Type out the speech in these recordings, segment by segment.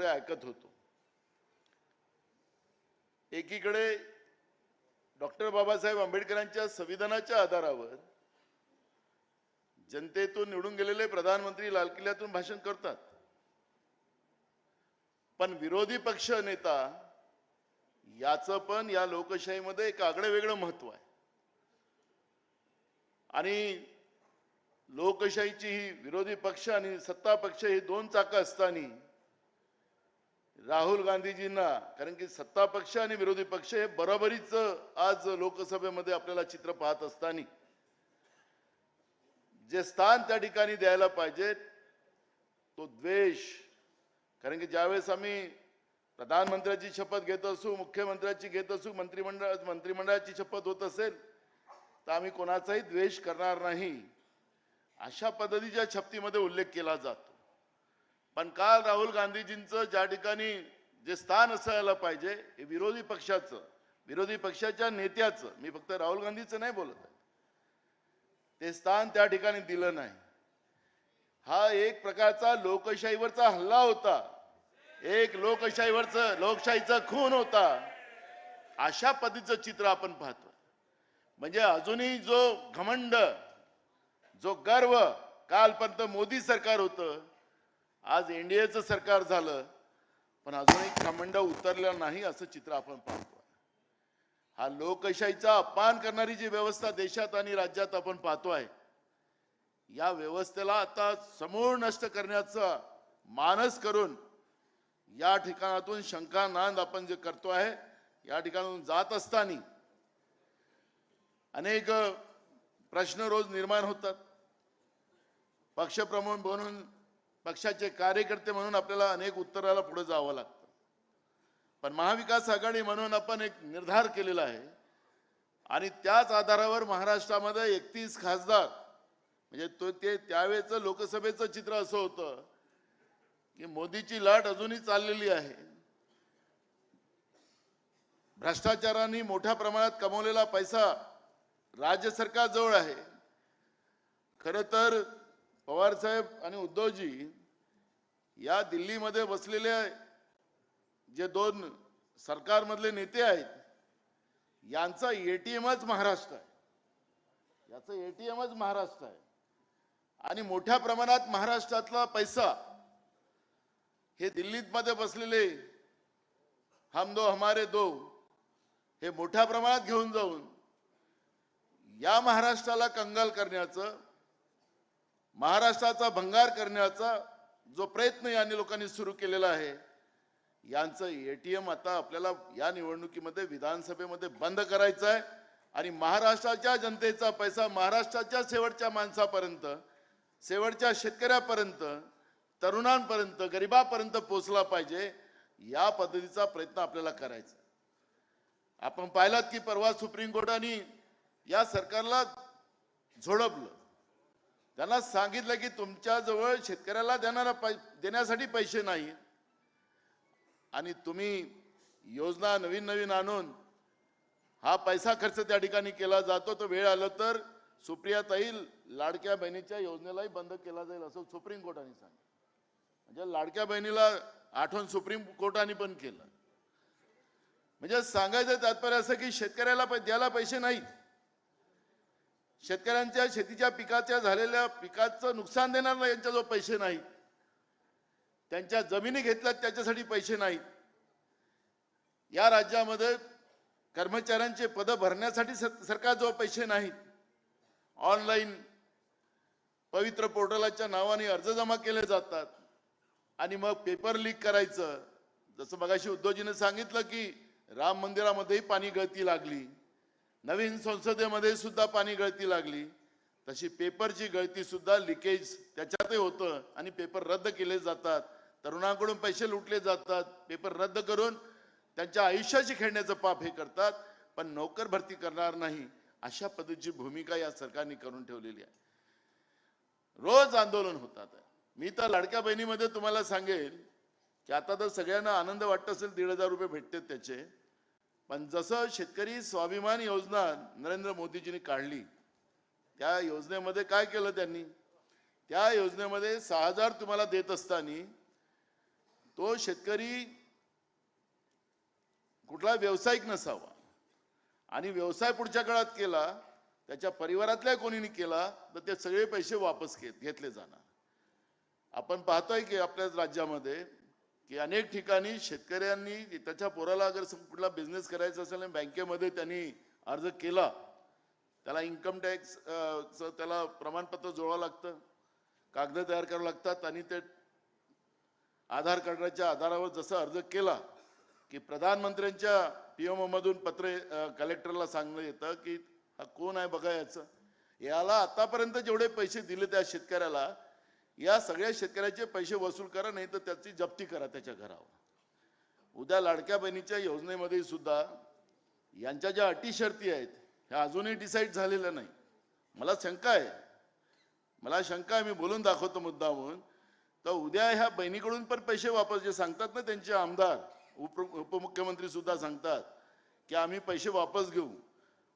डोळे ऐकत होतो. एकीकडे डॉक्टर बाबासाहेब आंबेडकरांच्या संविधानाच्या आधारावर जनतेतून निवडून गेलेले प्रधानमंत्री लाल किल्ल्यातून भाषण करतात. पण विरोधी पक्ष नेता याचं पण या लोकशाहीमध्ये एक आगळं वेगळं महत्त्व आहे. आणि लोकशाहीची ही विरोधी पक्ष आणि सत्ता पक्ष ही दोन चाकं असताना राहुल गांधीजींना कारण की सत्ता पक्ष आणि विरोधी पक्ष हे बरोबरीच आज लोकसभेमध्ये आपल्याला चित्र पाहत असताना. जे स्थान त्या ठिकाणी द्यायला पाहिजे तो द्वेष. कारण की ज्यावेळेस आम्ही प्रधानमंत्र्याची शपथ घेत असू मुख्यमंत्र्याची घेत असू मंत्रिमंडळ मंत्रिमंडळाची शपथ होत असेल तर आम्ही कोणाचाही द्वेष करणार नाही. अशा पद्धतीच्या शपथीमध्ये उल्लेख केला जातो. पण काल राहुल गांधीजींचं ज्या ठिकाणी जे स्थान असायला पाहिजे हे विरोधी पक्षाचं विरोधी पक्षाच्या नेत्याचं मी फक्त राहुल गांधीचं नाही बोलत आहे. ते स्थान त्या ठिकाणी दिलं नाही. हा एक प्रकारचा लोकशाहीवरचा हल्ला होता. एक लोकशाहीवरच लोकशाहीचा खून होता. अशा पद्धतीचं चित्र आपण पाहतो म्हणजे अजूनही जो घमंड जो गर्व कालपर्यंत मोदी सरकार होतं आज एनडीएचं सरकार झालं पण अजूनही खमंडा उतरलं नाही असं चित्र आपण पाहतो हा लोकशाहीचा अपमान करणारी जी व्यवस्था देशात आणि राज्यात आपण पाहतोय या व्यवस्थेला आता समूळ नष्ट करण्याचा मानस करून या ठिकाणातून शंका नांद आपण जे करतो आहे या ठिकाणातून जात असताना अनेक प्रश्न रोज निर्माण होतात. पक्षप्रमुख म्हणून पक्षाचे कार्यकर्ते म्हणून आपल्याला अनेक उत्तराला पुढे जावं लागतं. पण महाविकास आघाडी म्हणून आपण एक निर्धार केलेला आहे. आणि त्याच आधारावर महाराष्ट्रामध्ये एकतीस खासदार म्हणजे तो ते त्यावेळेचं लोकसभेचं चित्र असं होतं की मोदीची लाट अजूनही चाललेली आहे. भ्रष्टाचारांनी मोठ्या प्रमाणात कमवलेला पैसा राज्य सरकार जवळ आहे. खर तर पवार साहेब आणि उद्धवजी या दिल्लीमध्ये बसलेले जे दोन सरकारमधले नेते आहेत यांचा एटीएमच महाराष्ट्र आहे. याचं एटीएमच महाराष्ट्र आहे. आणि मोठ्या प्रमाणात महाराष्ट्रातला पैसा हे दिल्लीत मध्ये बसलेले हम दो हमारे दो हे मोठ्या प्रमाणात घेऊन जाऊन या महाराष्ट्राला कंगाल करण्याचं महाराष्ट्राचा भंगार करण्याचा जो प्रयत्न यांनी लोकांनी सुरू केलेला आहे यांचं एटीएम आता आपल्याला या निवडणुकीमध्ये विधानसभेमध्ये बंद करायचं आहे. आणि महाराष्ट्राच्या जनतेचा पैसा महाराष्ट्राच्या शेवटच्या माणसापर्यंत शेवटच्या शेतकऱ्यापर्यंत तरुणांपर्यंत गरिबापर्यंत पोहोचला पाहिजे या पद्धतीचा प्रयत्न आपल्याला करायचा आपण पाहिलात की परवा सुप्रीम कोर्टाने या सरकारला झोडपलं. त्यांना सांगितलं की तुमच्या जवळ शेतकऱ्याला देणारा पै देण्यासाठी पैसे नाही आणि तुम्ही योजना नवीन नवीन आणून हा पैसा खर्च त्या ठिकाणी केला जातो तो वेळ आलं तर सुप्रियाताई लाडक्या बहिणीच्या योजनेलाही बंद केला जाईल असं सुप्रीम कोर्टाने सांगितलं. म्हणजे लाडक्या बहिणीला आठवण सुप्रीम कोर्टाने पण केलं. म्हणजे सांगायचं तात्पर्य असं की शेतकऱ्याला द्यायला पैसे नाहीत शेतकऱ्यांच्या शेतीच्या पिकाच्या झालेल्या पिकाचं नुकसान देणार यांच्याजवळ पैसे नाहीत त्यांच्या जमिनी घेतल्यात त्याच्यासाठी पैसे नाहीत या राज्यामध्ये कर्मचाऱ्यांचे पद भरण्यासाठी सरकारजवळ पैसे नाहीत. ऑनलाईन पवित्र पोर्टलाच्या नावाने अर्ज जमा केले जातात. आणि मग पेपर लीक करायचं. जसं मगाशी उद्धवजीने सांगितलं की राम मंदिरामध्येही पाणी गळती लागली. नवीन संसदेमध्ये सुद्धा पाणी गळती लागली. तशी पेपरची गळती सुद्धा लिकेज त्याच्यातही होतं आणि पेपर रद्द केले जातात. तरुणांकडून पैसे लुटले जातात. पेपर रद्द करून त्यांच्या आयुष्याशी खेळण्याचं पाप हे करतात. पण नोकर भरती करणार नाही अशा पद्धतीची भूमिका या सरकारने करून ठेवलेली आहे. रोज आंदोलन होतात. मी तर लाडक्या बहिणीमध्ये तुम्हाला सांगेल की आता तर सगळ्यांना आनंद वाटत असेल दीड हजार रुपये भेटतात त्याचे. पण जसं शेतकरी स्वाभिमान योजना नरेंद्र मोदीजींनी काढली त्या योजनेमध्ये काय केलं त्यांनी? त्या योजनेमध्ये सहा हजार तुम्हाला देत असताना तो शेतकरी कुठला व्यावसायिक नसावा आणि व्यवसाय पुढच्या काळात केला त्याच्या परिवारातल्या कोणीने केला तर ते सगळे पैसे वापस घेत घेतले जाणार. आपण पाहतोय की आपल्या राज्यामध्ये की अनेक ठिकाणी शेतकऱ्यांनी त्याच्या पोराला अगर कुठला बिझनेस करायचा असेल आणि बँकेमध्ये त्यांनी अर्ज केला त्याला इन्कम टॅक्स त्याला प्रमाणपत्र जोडावं लागतं कागद तयार करावं लागतात आणि ते आधार कार्डाच्या आधारावर जसं अर्ज केला की प्रधानमंत्र्यांच्या पीएमओ मधून पत्र कलेक्टरला सांगण्यात येतं की हा कोण आहे बघा याचं. याला आतापर्यंत जेवढे पैसे दिले त्या शेतकऱ्याला या सगळ्या शेतकऱ्याचे पैसे वसूल करा नाही तर त्याची जप्ती करा त्याच्या घरावर. उद्या लाडक्या बहिणीच्या योजनेमध्ये सुद्धा यांच्या ज्या अटी शर्ती आहेत ह्या अजूनही डिसाईड झालेल्या नाही. मला शंका आहे. मला शंका आहे मी बोलून दाखवतो मुद्दामून. तर उद्या ह्या बहिणीकडून पण पैसे वापस जे सांगतात ना त्यांचे आमदार उप उपमुख्यमंत्री सुद्धा सांगतात की आम्ही पैसे वापस घेऊ.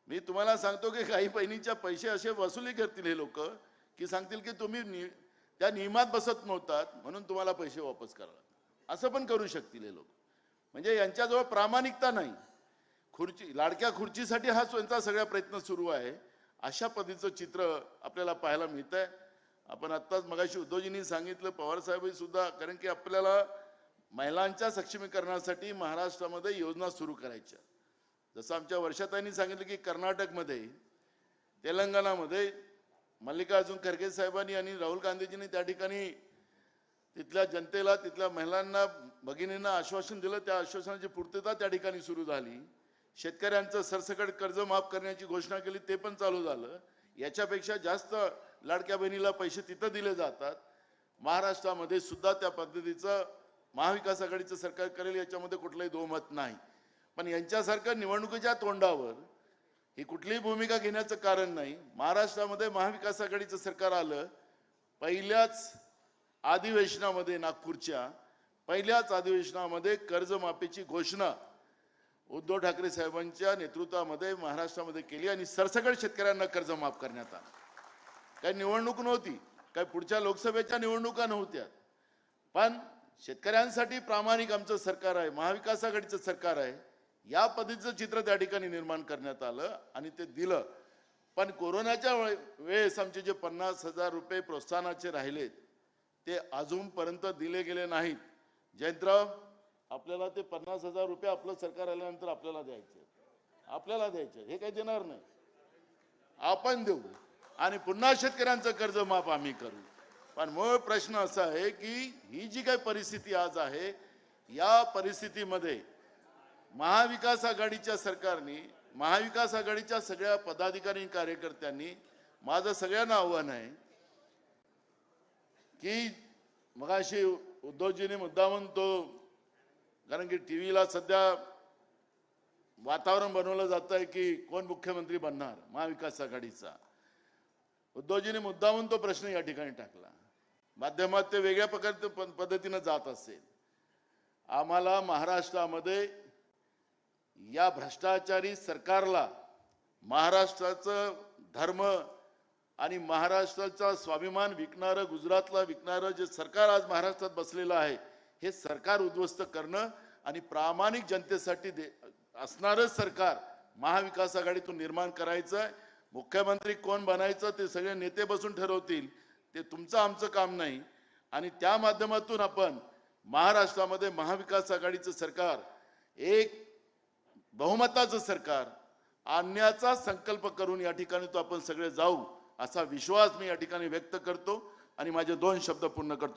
मी तुम्हाला सांगतो की काही बहिणीच्या पैसे असे वसुली करतील हे लोक की सांगतील की तुम्ही नि- त्या नियमात बसत नव्हतात म्हणून तुम्हाला पैसे वापस करावे असं पण करू शकतील हे लोक. म्हणजे यांच्याजवळ प्रामाणिकता नाही. खुर्ची लाडक्या खुर्चीसाठी हा त्यांचा सगळा प्रयत्न सुरू आहे. अशा पद्धतीचं चित्र आपल्याला पाहायला मिळत आहे आपण आत्ताच मगाशी उद्धवजींनी सांगितलं पवार सुद्धा कारण की आपल्याला महिलांच्या सक्षमीकरणासाठी महाराष्ट्रामध्ये योजना सुरू करायच्या. जसं आमच्या वर्षाताईंनी सांगितलं की कर्नाटकमध्ये तेलंगणामध्ये मल्लिकार्जुन खरगे साहेबांनी आणि राहुल गांधीजींनी त्या ठिकाणी तिथल्या जनतेला तिथल्या महिलांना भगिनींना आश्वासन दिलं. त्या आश्वासनाची पूर्तता त्या ठिकाणी सुरू झाली. शेतकऱ्यांचं सरसकट कर्ज माफ करण्याची घोषणा केली ते पण चालू झालं. याच्यापेक्षा जास्त लाडक्या बहिणीला पैसे तिथं दिले जातात. महाराष्ट्रामध्ये सुद्धा त्या पद्धतीचं महाविकास आघाडीचं सरकार करेल याच्यामध्ये कुठलंही दोमत नाही. पण यांच्यासारखं निवडणुकीच्या तोंडावर ही कुठलीही भूमिका घेण्याचं कारण नाही. महाराष्ट्रामध्ये महाविकास आघाडीचं सरकार आलं पहिल्याच अधिवेशनामध्ये नागपूरच्या पहिल्याच अधिवेशनामध्ये कर्जमाफीची घोषणा उद्धव ठाकरे साहेबांच्या नेतृत्वामध्ये महाराष्ट्रामध्ये केली आणि सरसकट शेतकऱ्यांना कर्ज माफ करण्यात आलं. काही निवडणूक नव्हती काही पुढच्या लोकसभेच्या निवडणुका नव्हत्या. पण शेतकऱ्यांसाठी प्रामाणिक आमचं सरकार आहे महाविकास आघाडीचं सरकार आहे. या पद्धतीचं चित्र त्या ठिकाणी निर्माण करण्यात आलं आणि ते दिलं. पण कोरोनाच्या वेळे- वेळेस आमचे जे पन्नास हजार रुपये प्रोत्साहनाचे राहिलेत ते अजूनपर्यंत दिले गेले नाहीत. जयंतराव आपल्याला ते पन्नास हजार रुपये आपलं सरकार आल्यानंतर आपल्याला द्यायचे आपल्याला द्यायचे हे काही देणार नाही. आपण देऊ. आणि पुन्हा शेतकऱ्यांचं कर्ज माफ आम्ही करू. पण मूळ प्रश्न असा आहे की ही जी काही परिस्थिती आज आहे या परिस्थितीमध्ये महाविकास आघाडीच्या सरकारने महाविकास आघाडीच्या सगळ्या पदाधिकारी कार्यकर्त्यांनी माझं सगळ्यांना आव्हान आहे की मगाशी उद्धवजीने मुद्दा तो कारण की टीव्हीला सध्या वातावरण बनवलं जात आहे की कोण मुख्यमंत्री बनणार महाविकास आघाडीचा. उद्धवजीने म्हणून तो प्रश्न या ठिकाणी टाकला. माध्यमात ते वेगळ्या प्रकारच्या प- पद्धतीनं जात असेल. आम्हाला महाराष्ट्रामध्ये या भ्रष्टाचारी सरकारला महाराष्ट्राचं धर्म आणि महाराष्ट्राचा स्वाभिमान विकणारं गुजरातला विकणारं जे सरकार आज महाराष्ट्रात बसलेलं आहे हे सरकार उद्ध्वस्त करणं आणि प्रामाणिक जनतेसाठी दे असणारं सरकार महाविकास आघाडीतून निर्माण करायचं आहे मुख्यमंत्री कोण बनायचं ते सगळे नेते बसून ठरवतील ते तुमचं आमचं काम नाही. आणि त्या माध्यमातून आपण महाराष्ट्रामध्ये महाविकास आघाडीचं सरकार एक बहुमताचं सरकार आणण्याचा संकल्प करून या ठिकाणी तो आपण सगळे जाऊ असा विश्वास मी या ठिकाणी व्यक्त करतो आणि माझे दोन शब्द पूर्ण करतो.